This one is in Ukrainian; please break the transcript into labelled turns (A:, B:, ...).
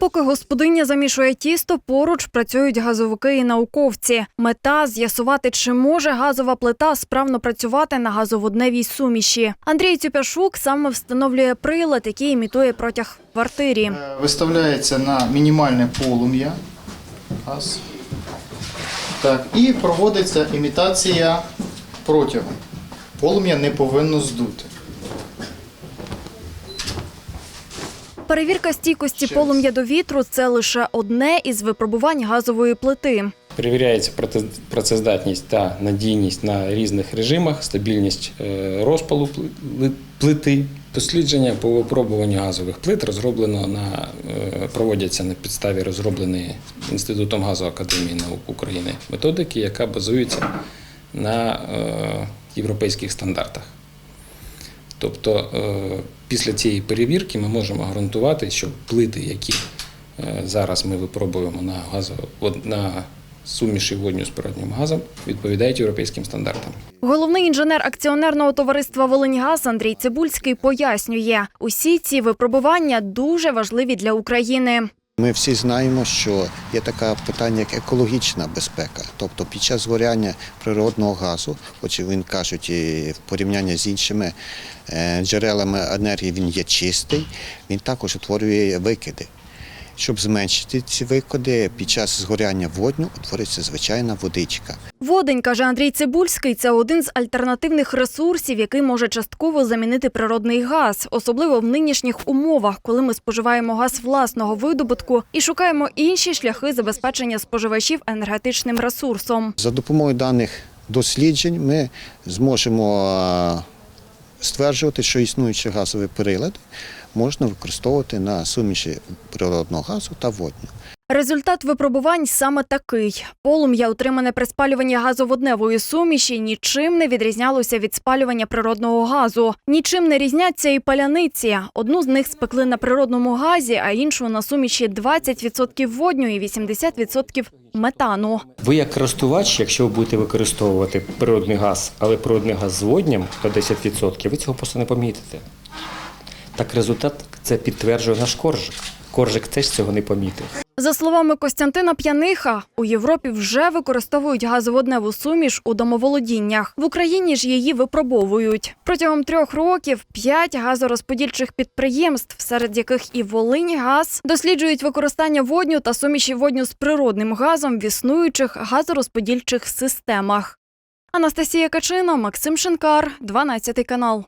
A: Поки господиня замішує тісто, поруч працюють газовики і науковці. Мета з'ясувати, чи може газова плита справно працювати на газоводневій суміші. Андрій Цюпяшук саме встановлює прилад, який імітує протяг квартирі.
B: Е, Виставляється на мінімальне полум'я. Газ. Так, і проводиться імітація протягу. Полум'я не повинно здути.
A: Перевірка стійкості полум'я до вітру це лише одне із випробувань газової плити.
C: Перевіряється працездатність та надійність на різних режимах, стабільність е, розпалу пли- плити. Дослідження по випробуванню газових плит розроблено на е, проводяться на підставі розробленої інститутом газової академії наук України методики, яка базується на е, європейських стандартах. Тобто е, після цієї перевірки ми можемо гарантувати, що плити, які е, зараз ми випробуємо на газо, на суміші водню з природнім газом, відповідають європейським стандартам.
A: Головний інженер акціонерного товариства «Волиньгаз» Андрій Цибульський пояснює, усі ці випробування дуже важливі для України.
D: Ми всі знаємо, що є таке питання, як екологічна безпека. Тобто під час згоряння природного газу, хоч він кажуть, і в порівнянні з іншими е, джерелами енергії він є чистий, він також утворює викиди. Щоб зменшити ці викиди, під час згоряння водню утворюється звичайна водичка.
A: Водень, каже Андрій Цибульський, це один з альтернативних ресурсів, який може частково замінити природний газ, особливо в нинішніх умовах, коли ми споживаємо газ власного видобутку і шукаємо інші шляхи забезпечення споживачів енергетичним ресурсом.
D: За допомогою даних досліджень ми зможемо е, стверджувати, що існуючі газові прилади можна використовувати на суміші природного газу та водню.
A: Результат випробувань саме такий: полум'я, отримане при спалюванні газоводневої суміші, нічим не відрізнялося від спалювання природного газу. Нічим не різняться і паляниці. Одну з них спекли на природному газі, а іншу на суміші 20% водню і 80% метану.
E: Ви як користувач, якщо ви будете використовувати природний газ, але природний газ з водням по 10%, ви цього просто не помітите. Так результат це підтверджує наш коржик. Коржик теж цього не помітив.
A: За словами Костянтина П'яниха, у Європі вже використовують газоводневу суміш у домоволодіннях. В Україні ж її випробовують. Протягом трьох років п'ять газорозподільчих підприємств, серед яких і Волиньгаз, досліджують використання водню та суміші водню з природним газом в існуючих газорозподільчих системах. Анастасія Качина, Максим Шинкар, 12 канал.